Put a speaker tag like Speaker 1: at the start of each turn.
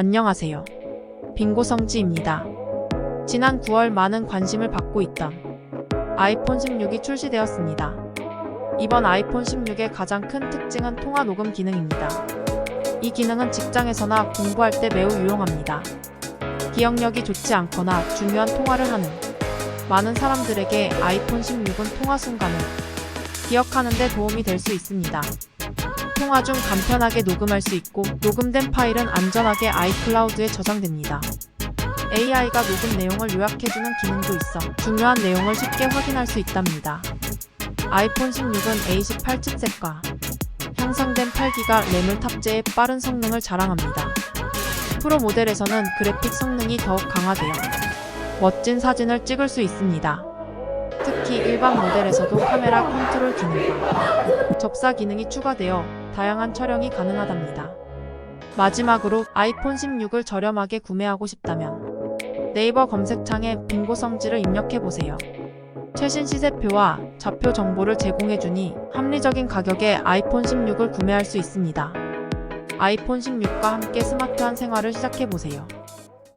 Speaker 1: 안녕하세요. 빙고 성지입니다. 지난 9월 많은 관심을 받고 있던 아이폰 16이 출시되었습니다. 이번 아이폰 16의 가장 큰 특징은 통화 녹음 기능입니다. 이 기능은 직장에서나 공부할 때 매우 유용합니다. 기억력이 좋지 않거나 중요한 통화를 하는 많은 사람들에게 아이폰 16은 통화 순간을 기억하는 데 도움이 될 수 있습니다. 통화 중 간편하게 녹음할 수 있고 녹음된 파일은 안전하게 아이클라우드에 저장됩니다. AI가 녹음 내용을 요약해주는 기능도 있어 중요한 내용을 쉽게 확인할 수 있답니다. 아이폰 16은 A18 칩셋과 향상된 8기가 램을 탑재해 빠른 성능을 자랑합니다. 프로 모델에서는 그래픽 성능이 더욱 강화되어 멋진 사진을 찍을 수 있습니다. 특히 일반 모델에서도 카메라 컨트롤 기능과 접사 기능이 추가되어 다양한 촬영이 가능하답니다. 마지막으로 아이폰 16을 저렴하게 구매하고 싶다면 네이버 검색창에 빙고 성지를 입력해보세요. 최신 시세표와 좌표 정보를 제공해주니 합리적인 가격에 아이폰 16을 구매할 수 있습니다. 아이폰 16과 함께 스마트한 생활을 시작해보세요.